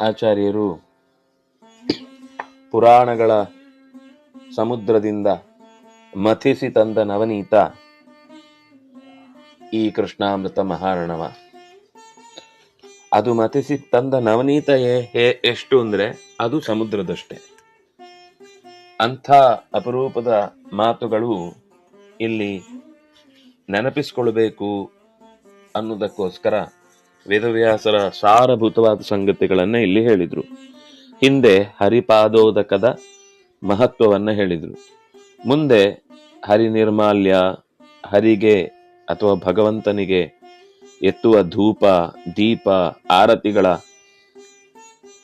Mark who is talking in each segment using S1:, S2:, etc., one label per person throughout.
S1: ಆಚಾರ್ಯರು ಪುರಾಣಗಳ ಸಮುದ್ರದಿಂದ ಮಥಿಸಿ ತಂದ ನವನೀತ ಈ ಕೃಷ್ಣಾಮೃತ ಮಹಾರಣವ. ಅದು ಮಥಿಸಿ ತಂದ ನವನೀತ ಎಷ್ಟು ಅಂದ್ರೆ ಅದು ಸಮುದ್ರದಷ್ಟೇ. ಅಂಥ ಅಪರೂಪದ ಮಾತುಗಳು ಇಲ್ಲಿ ನೆನಪಿಸಿಕೊಳ್ಬೇಕು ಅನ್ನೋದಕ್ಕೋಸ್ಕರ ವೇದವ್ಯಾಸರ ಸಾರಭೂತವಾದ ಸಂಗತಿಗಳನ್ನ ಇಲ್ಲಿ ಹೇಳಿದ್ರು. ಹಿಂದೆ ಹರಿಪಾದೋದಕದ ಮಹತ್ವವನ್ನ ಹೇಳಿದರು. ಮುಂದೆ ಹರಿ ನಿರ್ಮಾಲ್ಯ ಹರಿಗೆ ಅಥವಾ ಭಗವಂತನಿಗೆ ಎತ್ತುವ ಧೂಪ, ದೀಪ, ಆರತಿಗಳ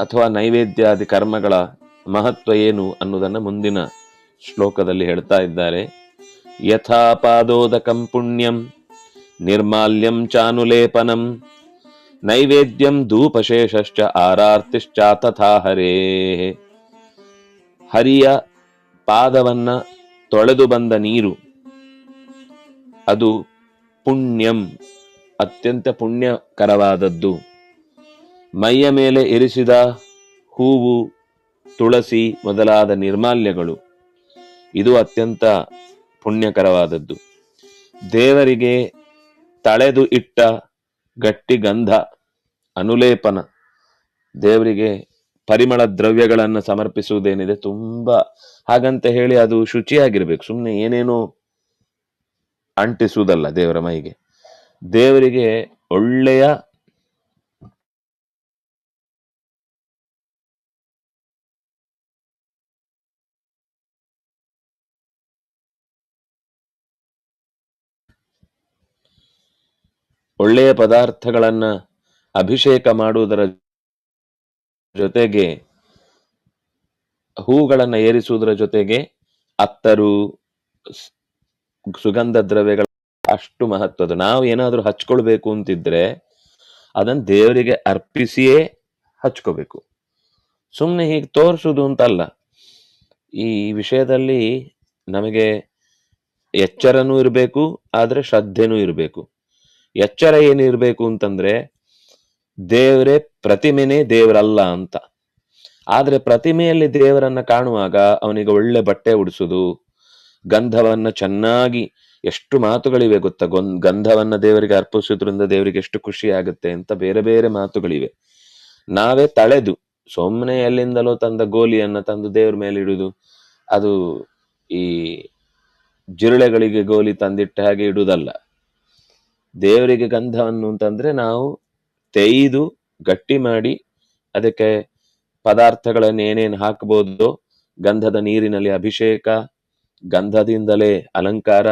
S1: ಅಥವಾ ನೈವೇದ್ಯಾದಿ ಕರ್ಮಗಳ ಮಹತ್ವ ಏನು ಅನ್ನೋದನ್ನ ಮುಂದಿನ ಶ್ಲೋಕದಲ್ಲಿ ಹೇಳ್ತಾ ಇದ್ದಾರೆ. ಯಥಾ ಪಾದೋದಕಂ ಪುಣ್ಯಂ, ನಿರ್ಮಾಲ್ಯಂ ಚಾನುಲೇಪನಂ ನೈವೇದ್ಯಂ ಧೂಪಶೇಷಶ್ಚ ಆರಾರ್ತಿಶ್ಚ ತಥಾ ಹರೇ ಹರಿಯ ಪಾದವನ್ನ ತೊಳೆದು ಬಂದ ನೀರು, ಅದು ಪುಣ್ಯಂ, ಅತ್ಯಂತ ಪುಣ್ಯಕರವಾದದ್ದು. ಮೈಯ ಮೇಲೆ ಇರಿಸಿದ ಹೂವು, ತುಳಸಿ ಮೊದಲಾದ ನಿರ್ಮಾಲ್ಯಗಳು, ಇದು ಅತ್ಯಂತ ಪುಣ್ಯಕರವಾದದ್ದು. ದೇವರಿಗೆ ತಳೆದು ಇಟ್ಟ ಗಟ್ಟಿ ಗಂಧ ಅನುಲೇಪನ, ದೇವರಿಗೆ ಪರಿಮಳ ದ್ರವ್ಯಗಳನ್ನು ಸಮರ್ಪಿಸುವುದೇನಿದೆ ತುಂಬಾ. ಹಾಗಂತ ಹೇಳಿ ಅದು ಶುಚಿಯಾಗಿರ್ಬೇಕು. ಸುಮ್ಮನೆ ಏನೇನೋ ಅಂಟಿಸುವುದಲ್ಲ ದೇವರ ಮೈಗೆ. ದೇವರಿಗೆ ಒಳ್ಳೆಯ ಒಳ್ಳೆಯ ಪದಾರ್ಥಗಳನ್ನು ಅಭಿಷೇಕ ಮಾಡುವುದರ ಜೊತೆಗೆ ಹೂಗಳನ್ನು ಏರಿಸುವುದರ ಜೊತೆಗೆ ಅತ್ತರು ಸುಗಂಧ ದ್ರವ್ಯಗಳ ಅಷ್ಟು ಮಹತ್ವದ ನಾವು ಏನಾದರೂ ಹಚ್ಕೊಳ್ಬೇಕು ಅಂತಿದ್ರೆ ಅದನ್ನು ದೇವರಿಗೆ ಅರ್ಪಿಸಿಯೇ ಹಚ್ಕೋಬೇಕು. ಸುಮ್ಮನೆ ಹೀಗೆ ತೋರಿಸುದು ಅಂತಲ್ಲ. ಈ ವಿಷಯದಲ್ಲಿ ನಮಗೆ ಎಚ್ಚರನೂ ಇರಬೇಕು, ಆದರೆ ಶ್ರದ್ಧೆನೂ ಇರಬೇಕು. ಎಚ್ಚರ ಏನಿರಬೇಕು ಅಂತಂದ್ರೆ, ದೇವರೇ ಪ್ರತಿಮೆನೇ ದೇವರಲ್ಲ ಅಂತ. ಆದ್ರೆ ಪ್ರತಿಮೆಯಲ್ಲಿ ದೇವರನ್ನ ಕಾಣುವಾಗ ಅವನಿಗೆ ಒಳ್ಳೆ ಬಟ್ಟೆ ಉಡಿಸುದು, ಗಂಧವನ್ನ ಚೆನ್ನಾಗಿ ಎಷ್ಟು ಮಾತುಗಳಿವೆ ಗೊತ್ತಾ? ಗಂಧವನ್ನ ದೇವರಿಗೆ ಅರ್ಪಿಸೋದ್ರಿಂದ ದೇವರಿಗೆ ಎಷ್ಟು ಖುಷಿ ಆಗುತ್ತೆ ಅಂತ ಬೇರೆ ಬೇರೆ ಮಾತುಗಳಿವೆ. ನಾವೇ ತಳೆದು ಸೊಮ್ಮನೆ ಎಲ್ಲಿಂದಲೋ ತಂದ ಗೋಲಿಯನ್ನ ತಂದು ದೇವ್ರ ಮೇಲೆ ಇಡುದು, ಅದು ಈ ಜಿರಳೆಗಳಿಗೆ ಗೋಲಿ ತಂದಿಟ್ಟ ಹಾಗೆ ಇಡುವುದಲ್ಲ ದೇವರಿಗೆ ಗಂಧವನ್ನು ಅಂತಂದ್ರೆ ನಾವು ತೆಯ್ದು ಗಟ್ಟಿ ಮಾಡಿ ಅದಕ್ಕೆ ಪದಾರ್ಥಗಳನ್ನು ಏನೇನು ಹಾಕಬಹುದು ಗಂಧದ ನೀರಿನಲ್ಲಿ ಅಭಿಷೇಕ, ಗಂಧದಿಂದಲೇ ಅಲಂಕಾರ,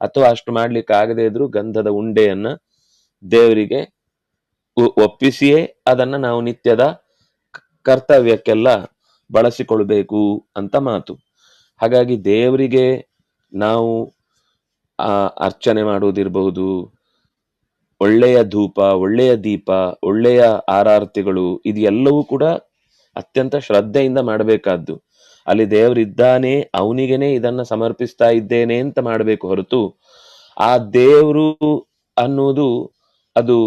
S1: ಅಥವಾ ಅಷ್ಟು ಮಾಡ್ಲಿಕ್ಕೆ ಆಗದೇ ಇದ್ರೂ ಗಂಧದ ಉಂಡೆಯನ್ನ ದೇವರಿಗೆ ಒಪ್ಪಿಸಿಯೇ ಅದನ್ನ ನಾವು ನಿತ್ಯದ ಕರ್ತವ್ಯಕ್ಕೆಲ್ಲ ಬಳಸಿಕೊಳ್ಬೇಕು ಅಂತ ಮಾತು. ಹಾಗಾಗಿ ದೇವರಿಗೆ ನಾವು ಅರ್ಚನೆ ಮಾಡುವುದಿರಬಹುದು ಒಳ್ಳೆಯ ಧೂಪ, ಒಳ್ಳೆಯ ದೀಪ, ಒಳ್ಳೆಯ ಆರಾರ್ತಿಗಳು ಇದೆಲ್ಲವೂ ಕೂಡ ಅತ್ಯಂತ ಶ್ರದ್ಧೆಯಿಂದ ಮಾಡಬೇಕಾದ್ದು. ಅಲ್ಲಿ ದೇವರಿದ್ದಾನೆ, ಅವನಿಗೇನೆ ಇದನ್ನ ಸಮರ್ಪಿಸ್ತಾ ಇದ್ದೇನೆ ಅಂತ ಮಾಡಬೇಕು ಹೊರತು ಆ ದೇವರು ಅನ್ನೋದು ಅದು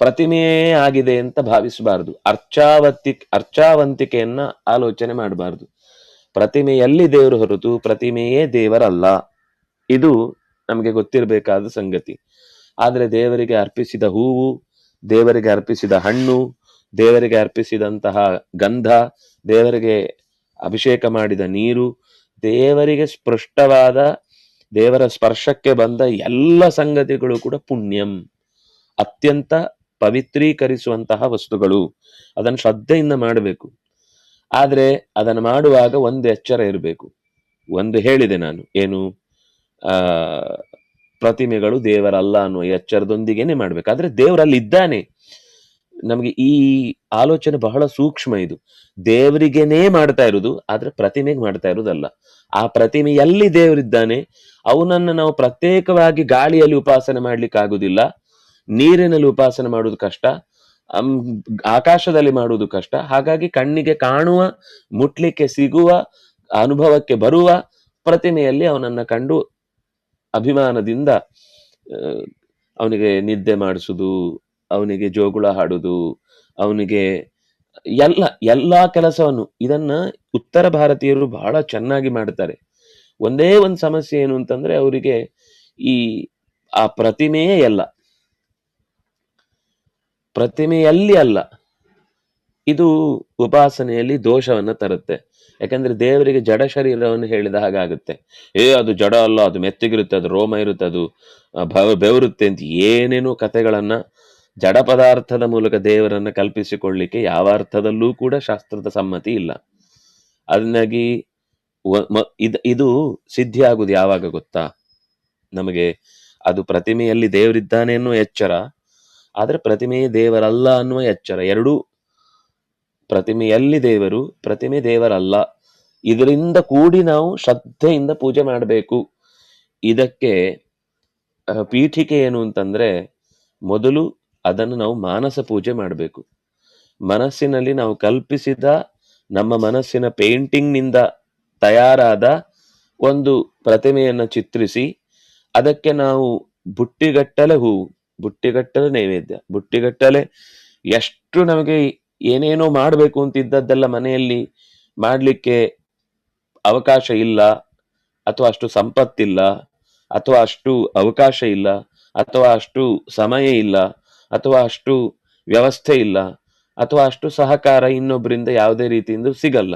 S1: ಪ್ರತಿಮೆಯೇ ಆಗಿದೆ ಅಂತ ಭಾವಿಸಬಾರದು. ಅರ್ಚಾವತಿ ಅರ್ಚಾವಂತಿಕೆಯನ್ನ ಆಲೋಚನೆ ಮಾಡಬಾರದು. ಪ್ರತಿಮೆಯಲ್ಲಿ ದೇವರು ಹೊರತು ಪ್ರತಿಮೆಯೇ ದೇವರಲ್ಲ. ಇದು ನಮಗೆ ಗೊತ್ತಿರಬೇಕಾದ ಸಂಗತಿ. ಆದ್ರೆ ದೇವರಿಗೆ ಅರ್ಪಿಸಿದ ಹೂವು, ದೇವರಿಗೆ ಅರ್ಪಿಸಿದ ಹಣ್ಣು, ದೇವರಿಗೆ ಅರ್ಪಿಸಿದಂತಹ ಗಂಧ, ದೇವರಿಗೆ ಅಭಿಷೇಕ ಮಾಡಿದ ನೀರು, ದೇವರಿಗೆ ಸ್ಪೃಷ್ಟವಾದ, ದೇವರ ಸ್ಪರ್ಶಕ್ಕೆ ಬಂದ ಎಲ್ಲ ಸಂಗತಿಗಳು ಕೂಡ ಪುಣ್ಯಂ. ಅತ್ಯಂತ ಪವಿತ್ರೀಕರಿಸುವಂತಹ ವಸ್ತುಗಳು. ಅದನ್ನು ಶ್ರದ್ಧೆಯಿಂದ ಮಾಡಬೇಕು. ಆದರೆ ಅದನ್ನು ಮಾಡುವಾಗ ಒಂದು ಎಚ್ಚರ ಇರಬೇಕು. ಒಂದು ಹೇಳಿದೆ ನಾನು. ಏನು? ಆ ಪ್ರತಿಮೆಗಳು ದೇವರಲ್ಲ ಅನ್ನುವ ಎಚ್ಚರದೊಂದಿಗೆನೆ ಮಾಡ್ಬೇಕು. ಆದ್ರೆ ದೇವರಲ್ಲಿ ಇದ್ದಾನೆ ನಮಗೆ ಈ ಆಲೋಚನೆ ಬಹಳ ಸೂಕ್ಷ್ಮ ಇದು. ದೇವರಿಗೆನೇ ಮಾಡ್ತಾ ಇರುವುದು, ಆದ್ರೆ ಪ್ರತಿಮೆಗೆ ಮಾಡ್ತಾ ಇರುವುದಲ್ಲ. ಆ ಪ್ರತಿಮೆ ಎಲ್ಲಿ ದೇವರಿದ್ದಾನೆ. ಅವನನ್ನ ನಾವು ಪ್ರತ್ಯೇಕವಾಗಿ ಗಾಳಿಯಲ್ಲಿ ಉಪಾಸನೆ ಮಾಡ್ಲಿಕ್ಕೆ ಆಗುದಿಲ್ಲ ನೀರಿನಲ್ಲಿ ಉಪಾಸನೆ ಮಾಡುವುದು ಕಷ್ಟ. ಆಕಾಶದಲ್ಲಿ ಮಾಡುವುದು ಕಷ್ಟ. ಹಾಗಾಗಿ ಕಣ್ಣಿಗೆ ಕಾಣುವ, ಮುಟ್ಲಿಕ್ಕೆ ಸಿಗುವ, ಅನುಭವಕ್ಕೆ ಬರುವ ಪ್ರತಿಮೆಯಲ್ಲಿ ಅವನನ್ನ ಕಂಡು ಅಭಿಮಾನದಿಂದ ಅವನಿಗೆ ನಿದ್ದೆ ಮಾಡಿಸುದು, ಅವನಿಗೆ ಜೋಗುಳ ಹಾಡುದು, ಅವನಿಗೆ ಎಲ್ಲ, ಎಲ್ಲಾ ಕೆಲಸವನ್ನು, ಇದನ್ನ ಉತ್ತರ ಭಾರತೀಯರು ಬಹಳ ಚೆನ್ನಾಗಿ ಮಾಡ್ತಾರೆ. ಒಂದೇ ಒಂದು ಸಮಸ್ಯೆ ಏನು ಅಂತಂದ್ರೆ, ಅವರಿಗೆ ಈ, ಆ ಪ್ರತಿಮೆಯೇ ಎಲ್ಲ ಪ್ರತಿಮೆಯಲ್ಲಿ ಅಲ್ಲ. ಇದು ಉಪಾಸನೆಯಲ್ಲಿ ದೋಷವನ್ನ ತರುತ್ತೆ. ಯಾಕಂದ್ರೆ ದೇವರಿಗೆ ಜಡ ಶರೀರವನ್ನು ಹೇಳಿದ ಹಾಗಾಗುತ್ತೆ ಏ, ಅದು ಜಡ ಅಲ್ಲ, ಅದು ಮೆತ್ತಗಿರುತ್ತೆ, ಅದು ರೋಮ ಇರುತ್ತೆ, ಅದು ಭವ- ಬೆವರುತ್ತೆ ಅಂತ ಏನೇನೋ ಕಥೆಗಳನ್ನ ಜಡ ಪದಾರ್ಥದ ಮೂಲಕ ದೇವರನ್ನ ಕಲ್ಪಿಸಿಕೊಳ್ಳಿಕ್ಕೆ ಯಾವ ಅರ್ಥದಲ್ಲೂ ಕೂಡ ಶಾಸ್ತ್ರದ ಸಮ್ಮತಿ ಇಲ್ಲ. ಅದನ್ನಾಗಿ ಇದು ಸಿದ್ಧಿ ಆಗುದು ಯಾವಾಗ ಗೊತ್ತಾ? ನಮಗೆ ಅದು ಪ್ರತಿಮೆಯಲ್ಲಿ ದೇವರಿದ್ದಾನೆ ಅನ್ನುವ ಎಚ್ಚರ, ಆದ್ರೆ ಪ್ರತಿಮೆಯೇ ದೇವರಲ್ಲ ಅನ್ನುವ ಎಚ್ಚರ. ಎರಡೂ ಪ್ರತಿಮೆಯಲ್ಲಿ ದೇವರು? ಪ್ರತಿಮೆ ದೇವರಲ್ಲ. ಇದರಿಂದ ಕೂಡಿ ನಾವು ಶ್ರದ್ಧೆಯಿಂದ ಪೂಜೆ ಮಾಡಬೇಕು. ಇದಕ್ಕೆ ಪೀಠಿಕೆ ಏನು ಅಂತಂದ್ರೆ, ಮೊದಲು ಅದನ್ನು ನಾವು ಮಾನಸ ಪೂಜೆ ಮಾಡಬೇಕು. ಮನಸ್ಸಿನಲ್ಲಿ ನಾವು ಕಲ್ಪಿಸಿದ, ನಮ್ಮ ಮನಸ್ಸಿನ ಪೇಂಟಿಂಗ್ನಿಂದ ತಯಾರಾದ ಒಂದು ಪ್ರತಿಮೆಯನ್ನು ಚಿತ್ರಿಸಿ, ಅದಕ್ಕೆ ನಾವು ಬುಟ್ಟಿಗಟ್ಟಲೆ ಹೂವು, ಬುಟ್ಟಿಗಟ್ಟಲೆ ನೈವೇದ್ಯ, ಬುಟ್ಟಿಗಟ್ಟಲೆ ಎಷ್ಟು ನಮಗೆ ಏನೇನೋ ಮಾಡಬೇಕು ಅಂತಿದ್ದದ್ದೆಲ್ಲ ಮನೆಯಲ್ಲಿ ಮಾಡಲಿಕ್ಕೆ ಅವಕಾಶ ಇಲ್ಲ, ಅಥವಾ ಅಷ್ಟು ಸಂಪತ್ತಿಲ್ಲ, ಅಥವಾ ಅಷ್ಟು ಅವಕಾಶ ಇಲ್ಲ, ಅಥವಾ ಅಷ್ಟು ಸಮಯ ಇಲ್ಲ, ಅಥವಾ ಅಷ್ಟು ವ್ಯವಸ್ಥೆ ಇಲ್ಲ, ಅಥವಾ ಅಷ್ಟು ಸಹಕಾರ ಇನ್ನೊಬ್ಬರಿಂದ ಯಾವುದೇ ರೀತಿಯಿಂದ ಸಿಗಲ್ಲ.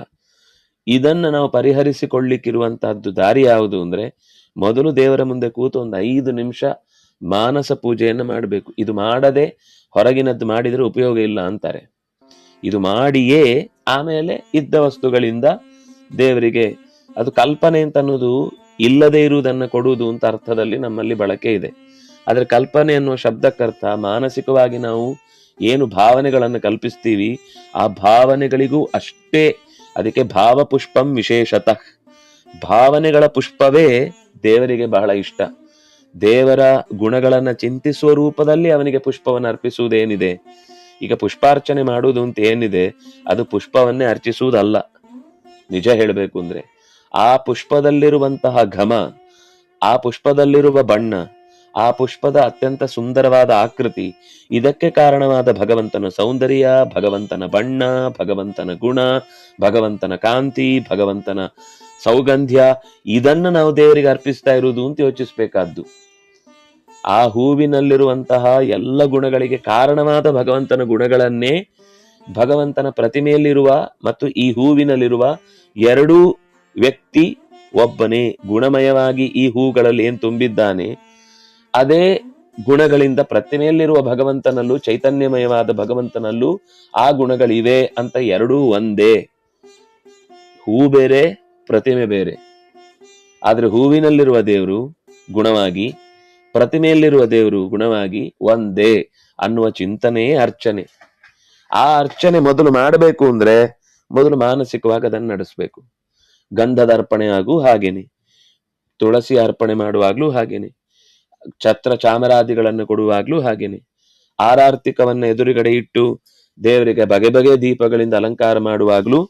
S1: ಇದನ್ನು ನಾವು ಪರಿಹರಿಸಿಕೊಳ್ಳಿಕ್ಕಿರುವಂತಹದ್ದು ದಾರಿ ಯಾವುದು ಅಂದ್ರೆ, ಮೊದಲು ದೇವರ ಮುಂದೆ ಕೂತು ಒಂದು ಐದು ನಿಮಿಷ ಮಾನಸ ಪೂಜೆಯನ್ನು ಮಾಡಬೇಕು. ಇದು ಮಾಡದೆ ಹೊರಗಿನದ್ದು ಮಾಡಿದರೆ ಉಪಯೋಗ ಇಲ್ಲ ಅಂತಾರೆ. ಇದು ಮಾಡಿಯೇ ಆಮೇಲೆ ಇದ್ದ ವಸ್ತುಗಳಿಂದ ದೇವರಿಗೆ. ಅದು ಕಲ್ಪನೆ ಅಂತ ಅನ್ನೋದು ಇಲ್ಲದೆ ಇರುವುದನ್ನ ಕೊಡುವುದು ಅಂತ ಅರ್ಥದಲ್ಲಿ ನಮ್ಮಲ್ಲಿ ಬಳಕೆ ಇದೆ. ಆದರೆ ಕಲ್ಪನೆ ಅನ್ನುವ ಶಬ್ದಕ್ಕರ್ಥ ಮಾನಸಿಕವಾಗಿ ನಾವು ಏನು ಭಾವನೆಗಳನ್ನು ಕಲ್ಪಿಸ್ತೀವಿ, ಆ ಭಾವನೆಗಳಿಗೂ ಅಷ್ಟೇ ಅದಕ್ಕೆ ಭಾವಪುಷ್ಪಂ ವಿಶೇಷತ. ಭಾವನೆಗಳ ಪುಷ್ಪವೇ ದೇವರಿಗೆ ಬಹಳ ಇಷ್ಟ. ದೇವರ ಗುಣಗಳನ್ನು ಚಿಂತಿಸುವ ರೂಪದಲ್ಲಿ ಅವನಿಗೆ ಪುಷ್ಪವನ್ನು ಅರ್ಪಿಸುವುದೇನಿದೆ. ಈಗ ಪುಷ್ಪಾರ್ಚನೆ ಮಾಡುವುದು ಅಂತ ಏನಿದೆ, ಅದು ಪುಷ್ಪವನ್ನೇ ಅರ್ಚಿಸುವುದಲ್ಲ. ನಿಜ ಹೇಳಬೇಕು ಅಂದ್ರೆ, ಆ ಪುಷ್ಪದಲ್ಲಿರುವಂತಹ ಘಮ, ಆ ಪುಷ್ಪದಲ್ಲಿರುವ ಬಣ್ಣ, ಆ ಪುಷ್ಪದ ಅತ್ಯಂತ ಸುಂದರವಾದ ಆಕೃತಿ, ಇದಕ್ಕೆ ಕಾರಣವಾದ ಭಗವಂತನ ಸೌಂದರ್ಯ, ಭಗವಂತನ ಬಣ್ಣ, ಭಗವಂತನ ಗುಣ, ಭಗವಂತನ ಕಾಂತಿ, ಭಗವಂತನ ಸೌಗಂಧ್ಯ, ಇದನ್ನ ನಾವು ದೇವರಿಗೆ ಅರ್ಪಿಸ್ತಾ ಇರುವುದು ಅಂತ ಯೋಚಿಸ್ಬೇಕಾದ್ದು. ಆ ಹೂವಿನಲ್ಲಿರುವಂತಹ ಎಲ್ಲ ಗುಣಗಳಿಗೆ ಕಾರಣವಾದ ಭಗವಂತನ ಗುಣಗಳನ್ನೇ ಭಗವಂತನ ಪ್ರತಿಮೆಯಲ್ಲಿರುವ ಮತ್ತು ಈ ಹೂವಿನಲ್ಲಿರುವ ಎರಡೂ ವ್ಯಕ್ತಿ ಒಬ್ಬನೇ, ಗುಣಮಯವಾಗಿ ಈ ಹೂಗಳಲ್ಲಿ ಏನ್ ತುಂಬಿದ್ದಾನೆ, ಅದೇ ಗುಣಗಳಿಂದ ಪ್ರತಿಮೆಯಲ್ಲಿರುವ ಭಗವಂತನಲ್ಲೂ, ಚೈತನ್ಯಮಯವಾದ ಭಗವಂತನಲ್ಲೂ ಆ ಗುಣಗಳಿವೆ ಅಂತ ಎರಡೂ ಒಂದೇ. ಹೂ ಬೇರೆ, ಪ್ರತಿಮೆ ಬೇರೆ. ಆದ್ರೆ ಹೂವಿನಲ್ಲಿರುವ ದೇವರು ಗುಣವಾಗಿ ಪ್ರತಿಮೆಯಲ್ಲಿರುವ ದೇವರು ಗುಣವಾಗಿ ಒಂದೇ ಅನ್ನುವ ಚಿಂತನೆಯೇ ಅರ್ಚನೆ. ಆ ಅರ್ಚನೆ ಮೊದಲು ಮಾಡಬೇಕು ಅಂದ್ರೆ ಮೊದಲು ಮಾನಸಿಕವಾಗಿ ಅದನ್ನು ನಡೆಸಬೇಕು. ಗಂಧದ ಅರ್ಪಣೆ ಆಗು ಹಾಗೇನೆ. ತುಳಸಿ ಅರ್ಪಣೆ ಮಾಡುವಾಗ್ಲೂ ಹಾಗೇನೆ. ಛತ್ರ ಚಾಮರಾದಿಗಳನ್ನು ಕೊಡುವಾಗ್ಲೂ ಹಾಗೇನೆ. ಆರಾರ್ತಿಕವನ್ನ ಎದುರುಗಡೆ ಇಟ್ಟು ದೇವರಿಗೆ ಬಗೆ ಬಗೆ ದೀಪಗಳಿಂದ ಅಲಂಕಾರ ಮಾಡುವಾಗ್ಲೂ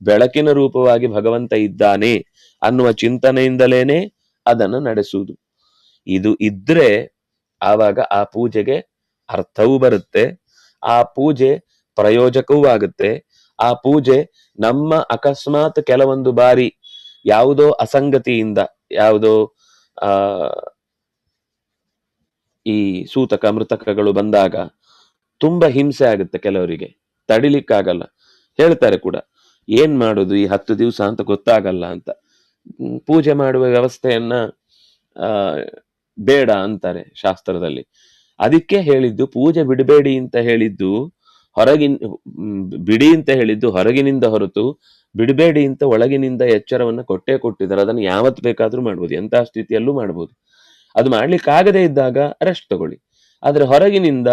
S1: ಬೆಳಕಿನ ರೂಪವಾಗಿ ಭಗವಂತ ಇದ್ದಾನೆ ಅನ್ನುವ ಚಿಂತನೆಯಿಂದಲೇನೆ ಅದನ್ನು ನಡೆಸುವುದು. ಇದು ಇದ್ರೆ ಆವಾಗ ಆ ಪೂಜೆಗೆ ಅರ್ಥವೂ ಬರುತ್ತೆ, ಆ ಪೂಜೆ ಪ್ರಯೋಜಕವೂ ಆಗುತ್ತೆ. ಆ ಪೂಜೆ ನಮ್ಮ ಅಕಸ್ಮಾತ್ ಕೆಲವೊಂದು ಬಾರಿ ಯಾವುದೋ ಅಸಂಗತಿಯಿಂದ, ಯಾವುದೋ, ಆ, ಈ ಸೂತಕ ಮೃತಕಗಳು ಬಂದಾಗ ತುಂಬಾ ಹಿಂಸೆ ಆಗುತ್ತೆ ಕೆಲವರಿಗೆ. ತಡಿಲಿಕ್ಕಾಗಲ್ಲ. ಹೇಳ್ತಾರೆ ಕೂಡ, ಏನ್ ಮಾಡೋದು ಈ ಹತ್ತು ದಿವಸ ಅಂತ ಗೊತ್ತಾಗಲ್ಲ ಅಂತ. ಪೂಜೆ ಮಾಡುವ ವ್ಯವಸ್ಥೆಯನ್ನ, ಆ ಬೇಡ ಅಂತಾರೆ ಶಾಸ್ತ್ರದಲ್ಲಿ. ಅದಕ್ಕೆ ಹೇಳಿದ್ದು, ಪೂಜೆ ಬಿಡಬೇಡಿ ಅಂತ ಹೇಳಿದ್ದು, ಹೊರಗಿನ ಬಿಡಿ ಅಂತ ಹೇಳಿದ್ದು ಹೊರಗಿನಿಂದ ಹೊರತು ಬಿಡಬೇಡಿ ಅಂತ ಒಳಗಿನಿಂದ ಎಚ್ಚರವನ್ನ ಕೊಟ್ಟೇ ಕೊಟ್ಟಿದ್ದಾರೆ. ಅದನ್ನು ಯಾವತ್ತು ಬೇಕಾದ್ರೂ ಮಾಡ್ಬೋದು. ಎಂತಹ ಸ್ಥಿತಿಯಲ್ಲೂ ಮಾಡ್ಬೋದು. ಅದು ಮಾಡ್ಲಿಕ್ಕಾಗದೇ ಇದ್ದಾಗ ರೆಸ್ಟ್ ತಗೊಳ್ಳಿ. ಆದ್ರೆ ಹೊರಗಿನಿಂದ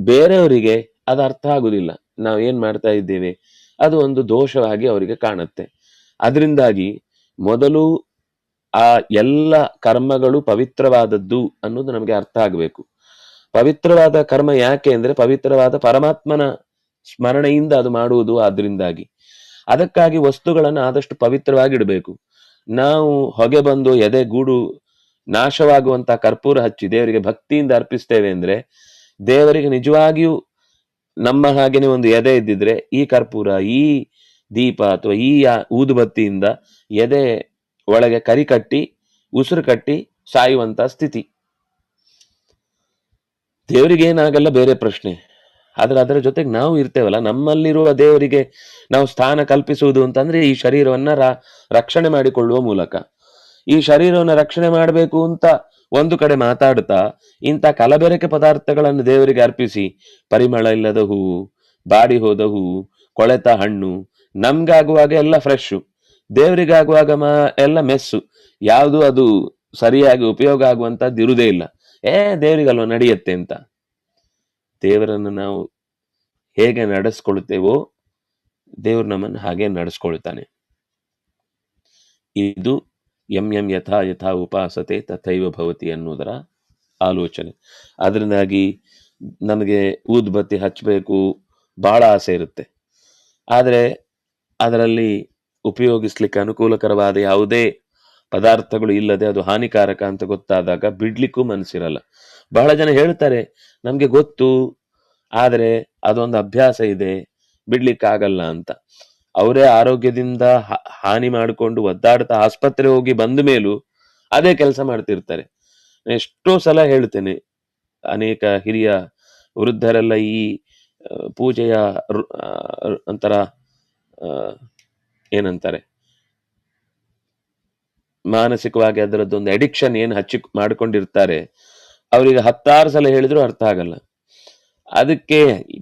S1: ಬೇರೆಯವರಿಗೆ ಅದು ಅರ್ಥ ಆಗುದಿಲ್ಲ. ನಾವು ಏನ್ ಮಾಡ್ತಾ ಇದ್ದೇವೆ? ಅದು ಒಂದು ದೋಷವಾಗಿ ಅವರಿಗೆ ಕಾಣುತ್ತೆ. ಅದರಿಂದಾಗಿ ಮೊದಲು ಆ ಎಲ್ಲ ಕರ್ಮಗಳು ಪವಿತ್ರವಾದದ್ದು ಅನ್ನೋದು ನಮಗೆ ಅರ್ಥ ಆಗಬೇಕು. ಪವಿತ್ರವಾದ ಕರ್ಮ ಯಾಕೆ ಅಂದ್ರೆ ಪವಿತ್ರವಾದ ಪರಮಾತ್ಮನ ಸ್ಮರಣೆಯಿಂದ ಅದು ಮಾಡುವುದು ಆದ್ರಿಂದಾಗಿ. ಅದಕ್ಕಾಗಿ ವಸ್ತುಗಳನ್ನು ಆದಷ್ಟು ಪವಿತ್ರವಾಗಿ ಇಡಬೇಕು ನಾವು ಹೊಗೆ ಬಂದು ಎದೆ ಗೂಡು ನಾಶವಾಗುವಂತ ಕರ್ಪೂರ ಹಚ್ಚಿ ದೇವರಿಗೆ ಭಕ್ತಿಯಿಂದ ಅರ್ಪಿಸ್ತೇವೆ ಅಂದ್ರೆ ದೇವರಿಗೆ ನಿಜವಾಗಿಯೂ ನಮ್ಮ ಹಾಗೇನೆ ಒಂದು ಎದೆ ಇದ್ದಿದ್ರೆ ಈ ಕರ್ಪೂರ, ಈ ದೀಪ ಅಥವಾ ಈ ಊದುಬತ್ತಿಯಿಂದ ಎದೆ ಒಳಗೆ ಕರಿ ಕಟ್ಟಿ, ಉಸಿರು ಕಟ್ಟಿ ಸಾಯುವಂತ ಸ್ಥಿತಿ. ದೇವರಿಗೆ ಏನಾಗಲ್ಲ ಬೇರೆ ಪ್ರಶ್ನೆ. ಆದ್ರೆ ಅದರ ಜೊತೆಗೆ ನಾವು ಇರ್ತೇವಲ್ಲ, ನಮ್ಮಲ್ಲಿರುವ ದೇವರಿಗೆ ನಾವು ಸ್ಥಾನ ಕಲ್ಪಿಸುವುದು ಅಂತಂದ್ರೆ ಈ ಶರೀರವನ್ನ ರಕ್ಷಣೆ ಮಾಡಿಕೊಳ್ಳುವ ಮೂಲಕ. ಈ ಶರೀರವನ್ನ ರಕ್ಷಣೆ ಮಾಡಬೇಕು ಅಂತ ಒಂದು ಕಡೆ ಮಾತಾಡ್ತಾ, ಇಂಥ ಕಲಬೆರಕೆ ಪದಾರ್ಥಗಳನ್ನು ದೇವರಿಗೆ ಅರ್ಪಿಸಿ, ಪರಿಮಳ ಇಲ್ಲದ ಹೂವು, ಬಾಡಿ ಹೋದ ಹೂವು, ಕೊಳೆತ ಹಣ್ಣು, ನಮ್ಗಾಗುವಾಗ ಎಲ್ಲ ಫ್ರೆಶ್ ದೇವರಿಗಾಗುವಾಗ ಮ ಎಲ್ಲ ಮೆಸ್ಸು. ಯಾವುದು ಅದು ಸರಿಯಾಗಿ ಉಪಯೋಗ ಆಗುವಂತದ್ದು ಇರುವುದೇ ಇಲ್ಲ. ಏ, ದೇವರಿಗಲ್ವ ನಡೆಯುತ್ತೆ ಅಂತ. ದೇವರನ್ನು ನಾವು ಹೇಗೆ ನಡೆಸ್ಕೊಳ್ತೇವೋ, ದೇವರು ನಮ್ಮನ್ನು ಹಾಗೆ ನಡೆಸ್ಕೊಳ್ತಾನೆ. ಇದು ಎಂ ಎಂ ಯಥಾ ಯಥಾ ಉಪಾಸತೆ ತಥೈವ ಭವತಿ ಅನ್ನುವುದರ ಆಲೋಚನೆ. ಅದರಿಂದಾಗಿ ನಮಗೆ ಊದ್ಬತ್ತಿ ಹಚ್ಚಬೇಕು ಬಹಳ ಆಸೆ ಇರುತ್ತೆ. ಆದರೆ ಅದರಲ್ಲಿ ಉಪಯೋಗಿಸ್ಲಿಕ್ಕೆ ಅನುಕೂಲಕರವಾದ ಯಾವುದೇ ಪದಾರ್ಥಗಳು ಇಲ್ಲದೆ ಅದು ಹಾನಿಕಾರಕ ಅಂತ ಗೊತ್ತಾದಾಗ ಬಿಡ್ಲಿಕ್ಕೂ ಮನಸ್ಸಿರಲ್ಲ ಬಹಳ ಜನ ಹೇಳ್ತಾರೆ ನಮ್ಗೆ ಗೊತ್ತು ಆದರೆ ಅದೊಂದು ಅಭ್ಯಾಸ ಇದೆ ಬಿಡ್ಲಿಕ್ಕಾಗಲ್ಲ ಅಂತ. ಅವರೇ ಆರೋಗ್ಯದಿಂದ ಹಾನಿ ಮಾಡಿಕೊಂಡು ಒದ್ದಾಡ್ತಾ ಆಸ್ಪತ್ರೆ ಹೋಗಿ ಬಂದ ಮೇಲೂ ಅದೇ ಕೆಲಸ ಮಾಡ್ತಿರ್ತಾರೆ. ಎಷ್ಟೋ ಸಲ ಹೇಳ್ತೇನೆ ಅನೇಕ ಹಿರಿಯ ವೃದ್ಧರೆಲ್ಲ ಈ ಪೂಜೆಯ ರು- ಒಂಥರ ಆ, ಏನಂತಾರೆ? ಮಾನಸಿಕವಾಗಿ ಅದರದ್ದೊಂದು ಅಡಿಕ್ಷನ್ ಏನು ಹಚ್ಚಿ ಮಾಡ್ಕೊಂಡಿರ್ತಾರೆ, ಅವರಿಗೆ ಹತ್ತಾರು ಸಲ ಹೇಳಿದ್ರು ಅರ್ಥ ಆಗಲ್ಲ. ಅದಕ್ಕೆ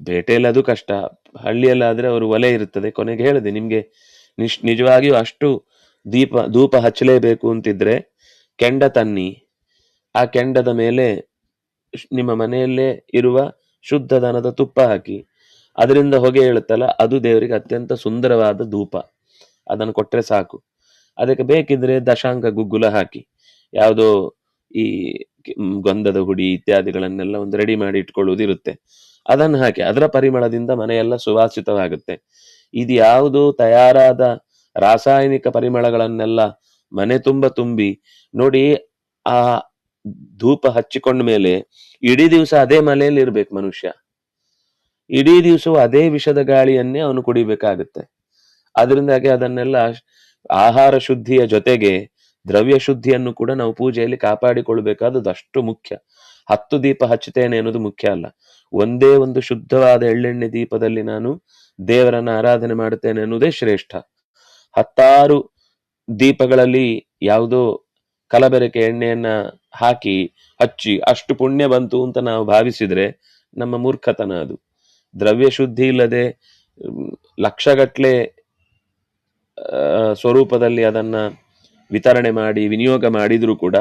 S1: ಬೇಟೆಯಲ್ಲಿ ಅದು ಕಷ್ಟ. ಹಳ್ಳಿಯಲ್ಲಾದ್ರೆ ಅವರು ಒಲೆ ಇರ್ತದೆ ಕೊನೆಗೆ ಹೇಳಿದೆ, ನಿಮ್ಗೆ ನಿಶ್ ನಿಜವಾಗಿಯೂ ಅಷ್ಟು ದೀಪ, ಧೂಪ ಹಚ್ಚಲೇಬೇಕು ಅಂತಿದ್ರೆ ಕೆಂಡ ತನ್ನಿ. ಆ ಕೆಂಡದ ಮೇಲೆ ನಿಮ್ಮ ಮನೆಯಲ್ಲೇ ಇರುವ ಶುದ್ಧ ದನದ ತುಪ್ಪ ಹಾಕಿ. ಅದರಿಂದ ಹೊಗೆ ಹೇಳುತ್ತಲ್ಲ, ಅದು ದೇವರಿಗೆ ಅತ್ಯಂತ ಸುಂದರವಾದ ಧೂಪ. ಅದನ್ನು ಕೊಟ್ಟರೆ ಸಾಕು. ಅದಕ್ಕೆ ಬೇಕಿದ್ರೆ ದಶಾಂಕ ಗುಗ್ಗುಲ ಹಾಕಿ. ಯಾವುದೋ ಈ ಗೊಂದದ ಹುಡಿ ಇತ್ಯಾದಿಗಳನ್ನೆಲ್ಲ ಒಂದು ರೆಡಿ ಮಾಡಿ ಇಟ್ಕೊಳ್ಳುವುದಿರುತ್ತೆ ಅದನ್ನು ಹಾಕಿ. ಅದರ ಪರಿಮಳದಿಂದ ಮನೆಯೆಲ್ಲ ಸುವಾಸಿತವಾಗುತ್ತೆ. ಇದು ಯಾವುದು ತಯಾರಾದ ರಾಸಾಯನಿಕ ಪರಿಮಳಗಳನ್ನೆಲ್ಲ ಮನೆ ತುಂಬ ತುಂಬಿ ನೋಡಿ ಆ ಧೂಪ ಹಚ್ಚಿಕೊಂಡ ಮೇಲೆ ಇಡೀ ದಿವಸ ಅದೇ ಮನೆಯಲ್ಲಿ ಇರ್ಬೇಕು ಮನುಷ್ಯ. ಇಡೀ ದಿವಸವೂ ಅದೇ ವಿಷದ ಗಾಳಿಯನ್ನೇ ಅವನು ಕುಡಿಬೇಕಾಗುತ್ತೆ. ಅದರಿಂದಾಗಿ ಅದನ್ನೆಲ್ಲ ಆಹಾರ ಶುದ್ಧಿಯ ಜೊತೆಗೆ ದ್ರವ್ಯ ಶುದ್ಧಿಯನ್ನು ಕೂಡ ನಾವು ಪೂಜೆಯಲ್ಲಿ ಕಾಪಾಡಿಕೊಳ್ಬೇಕಾದದ್ದು ಅಷ್ಟು ಮುಖ್ಯ. ಹತ್ತು ದೀಪ ಹಚ್ಚುತ್ತೇನೆ ಅನ್ನೋದು ಮುಖ್ಯ ಅಲ್ಲ. ಒಂದೇ ಒಂದು ಶುದ್ಧವಾದ ಎಳ್ಳೆಣ್ಣೆ ದೀಪದಲ್ಲಿ ನಾನು ದೇವರನ್ನ ಆರಾಧನೆ ಮಾಡುತ್ತೇನೆ ಅನ್ನೋದೇ ಶ್ರೇಷ್ಠ. ಹತ್ತಾರು ದೀಪಗಳಲ್ಲಿ ಯಾವುದೋ ಕಲಬೆರಕೆ ಎಣ್ಣೆಯನ್ನ ಹಾಕಿ, ಹಚ್ಚಿ, ಅಷ್ಟು ಪುಣ್ಯ ಬಂತು ಅಂತ ನಾವು ಭಾವಿಸಿದ್ರೆ ನಮ್ಮ ಮೂರ್ಖತನ ಅದು. ದ್ರವ್ಯ ಶುದ್ಧಿ ಇಲ್ಲದೆ ಲಕ್ಷಗಟ್ಲೆ ಸ್ವರೂಪದಲ್ಲಿ ಅದನ್ನ ವಿತರಣೆ ಮಾಡಿ, ವಿನಿಯೋಗ ಮಾಡಿದರೂ ಕೂಡ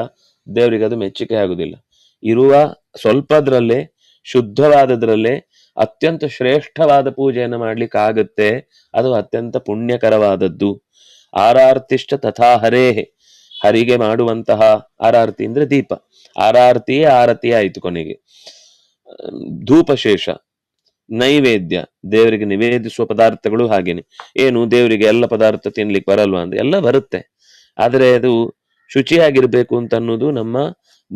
S1: ದೇವರಿಗೆ ಅದು ಮೆಚ್ಚುಗೆ ಆಗುವುದಿಲ್ಲ ಇರುವ ಸ್ವಲ್ಪದ್ರಲ್ಲೇ, ಶುದ್ಧವಾದದ್ರಲ್ಲೇ ಅತ್ಯಂತ ಶ್ರೇಷ್ಠವಾದ ಪೂಜೆಯನ್ನು ಮಾಡ್ಲಿಕ್ಕೆ ಆಗುತ್ತೆ ಅದು ಅತ್ಯಂತ ಪುಣ್ಯಕರವಾದದ್ದು. ಆರಾರ್ತಿಷ್ಟ ತಥಾ ಹರೇಹೆ. ಹರಿಗೆ ಮಾಡುವಂತಹ ಆರಾರ್ತಿ ಅಂದ್ರೆ ದೀಪ. ಆರಾರ್ತಿಯೇ ಆರತಿ ಆಯಿತು ಕೊನೆಗೆ. ಧೂಪಶೇಷ. ನೈವೇದ್ಯ, ದೇವರಿಗೆ ನಿವೇದಿಸುವ ಪದಾರ್ಥಗಳು ಹಾಗೇನೆ. ಏನು? ದೇವರಿಗೆ ಎಲ್ಲ ಪದಾರ್ಥ ತಿನ್ಲಿಕ್ಕೆ ಬರಲ್ವಾ ಅಂದ್ರೆ ಎಲ್ಲ ಬರುತ್ತೆ. ಆದರೆ ಅದು ಶುಚಿಯಾಗಿರ್ಬೇಕು ಅಂತ ಅನ್ನೋದು ನಮ್ಮ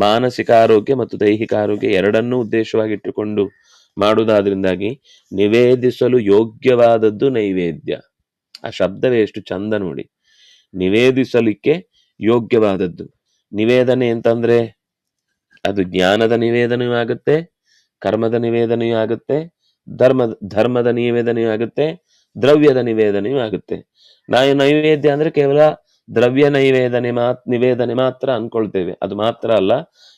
S1: ಮಾನಸಿಕ ಆರೋಗ್ಯ ಮತ್ತು ದೈಹಿಕ ಆರೋಗ್ಯ ಎರಡನ್ನೂ ಉದ್ದೇಶವಾಗಿಟ್ಟುಕೊಂಡು ಮಾಡುವುದಾದ್ರಿಂದಾಗಿ ನಿವೇದಿಸಲು ಯೋಗ್ಯವಾದದ್ದು ನೈವೇದ್ಯ. ಆ ಶಬ್ದವೇ ಎಷ್ಟು ಚಂದ ನೋಡಿ. ನಿವೇದಿಸಲಿಕ್ಕೆ ಯೋಗ್ಯವಾದದ್ದು. ನಿವೇದನೆ ಅಂತಂದ್ರೆ ಅದು ಜ್ಞಾನದ ನಿವೇದನೆಯೂ ಆಗುತ್ತೆ, ಕರ್ಮದ ನಿವೇದನೆಯೂ ಆಗುತ್ತೆ ಧರ್ಮದ ಧರ್ಮದ ನಿವೇದನೆಯೂ ಆಗುತ್ತೆ, ದ್ರವ್ಯದ ನಿವೇದನೆಯೂ ಆಗುತ್ತೆ. ನಾವು ನೈವೇದ್ಯ ಅಂದ್ರೆ ಕೇವಲ ದ್ರವ್ಯ ನೈವೇದನೆ ಮಾ, ನಿವೇದನೆ ಮಾತ್ರ ಅನ್ಕೊಳ್ತೇವೆ. ಅದು ಮಾತ್ರ ಅಲ್ಲ,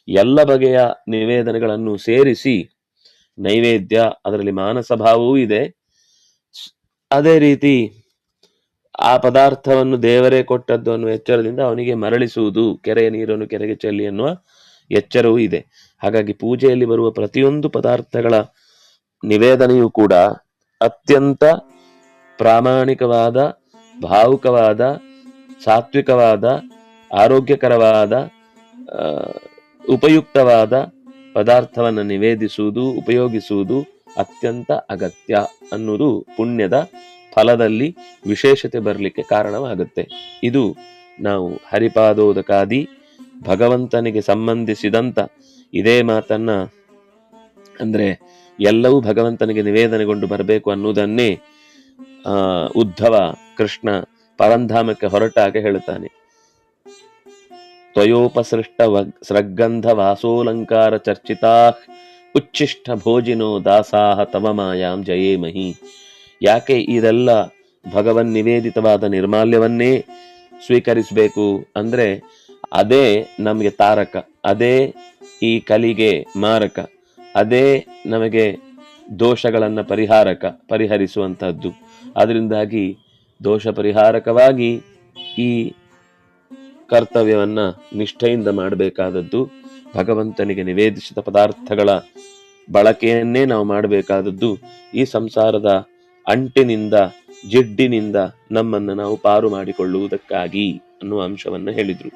S1: ಎಲ್ಲ ಬಗೆಯ ನಿವೇದನೆಗಳನ್ನು ಸೇರಿಸಿ ನೈವೇದ್ಯ, ಅದರಲ್ಲಿ ಮಾನಸ ಭಾವವೂ ಇದೆ ಅದೇ ರೀತಿ ಆ ಪದಾರ್ಥವನ್ನು ದೇವರೇ ಕೊಟ್ಟದ್ದು ಅನ್ನುವ ಎಚ್ಚರದಿಂದ ಅವನಿಗೆ ಮರಳಿಸುವುದು ಕೆರೆಯ ನೀರನ್ನು ಕೆರೆಗೆ ಚೆಲ್ಲಿ ಅನ್ನುವ ಎಚ್ಚರವೂ ಇದೆ. ಹಾಗಾಗಿ ಪೂಜೆಯಲ್ಲಿ ಬರುವ ಪ್ರತಿಯೊಂದು ಪದಾರ್ಥಗಳ ನಿವೇದನೆಯೂ ಕೂಡ ಅತ್ಯಂತ ಪ್ರಾಮಾಣಿಕವಾದ, ಭಾವುಕವಾದ, ಸಾತ್ವಿಕವಾದ, ಆರೋಗ್ಯಕರವಾದ ಉಪಯುಕ್ತವಾದ ಪದಾರ್ಥವನ್ನು ನಿವೇದಿಸುವುದು, ಉಪಯೋಗಿಸುವುದು ಅತ್ಯಂತ ಅಗತ್ಯ ಅನ್ನುವುದು ಪುಣ್ಯದ ಫಲದಲ್ಲಿ ವಿಶೇಷತೆ ಬರಲಿಕ್ಕೆ ಕಾರಣವಾಗುತ್ತೆ. ಇದು ನಾವು ಹರಿಪಾದೋದಕಾದಿ ಭಗವಂತನಿಗೆ ಸಂಬಂಧಿಸಿದಂಥ ಇದೇ ಮಾತನ್ನ ಅಂದ್ರೆ ಎಲ್ಲವೂ ಭಗವಂತನಿಗೆ ನಿವೇದನೆಗೊಂಡು ಬರಬೇಕು ಅನ್ನುವುದನ್ನೇ ಉದ್ಧವ ಕೃಷ್ಣ ಪರಂಧಾಮಕ್ಕೆ ಹೊರಟಾಗ ಹೇಳುತ್ತಾನೆ. ತ್ವಯೋಪಸೃಷ್ಟ ಸ್ರಗ್ಗಂಧ ವಾಸೋಲಂಕಾರ ಚರ್ಚಿತಾ ಉಚ್ಚಿಷ್ಟ ಭೋಜಿನೋ ದಾಸಾಹ ತವ ಮಾಯಾಂ ಜಯೇಮಹಿ ಯಾಕೆ ಇದೆಲ್ಲ ಭಗವನ್ ನಿವೇದಿತವಾದ ನಿರ್ಮಾಲ್ಯವನ್ನೇ ಸ್ವೀಕರಿಸಬೇಕು ಅಂದ್ರೆ, ಅದೇ ನಮಗೆ ತಾರಕ, ಅದೇ ಈ ಕಲಿಗೆ ಮಾರಕ. ಅದೇ ನಮಗೆ ದೋಷಗಳನ್ನು ಪರಿಹಾರಕ ಪರಿಹರಿಸುವಂಥದ್ದು ಅದರಿಂದಾಗಿ ದೋಷ ಪರಿಹಾರಕವಾಗಿ ಈ ಕರ್ತವ್ಯವನ್ನು ನಿಷ್ಠೆಯಿಂದ ಮಾಡಬೇಕಾದದ್ದು, ಭಗವಂತನಿಗೆ ನಿವೇದಿಸಿದ ಪದಾರ್ಥಗಳ ಬಳಕೆಯನ್ನೇ ನಾವು ಮಾಡಬೇಕಾದದ್ದು, ಈ ಸಂಸಾರದ ಅಂಟಿನಿಂದ, ಜಿಡ್ಡಿನಿಂದ ನಮ್ಮನ್ನು ನಾವು ಪಾರು ಮಾಡಿಕೊಳ್ಳುವುದಕ್ಕಾಗಿ ಅನ್ನುವ ಅಂಶವನ್ನು ಹೇಳಿದ್ರು.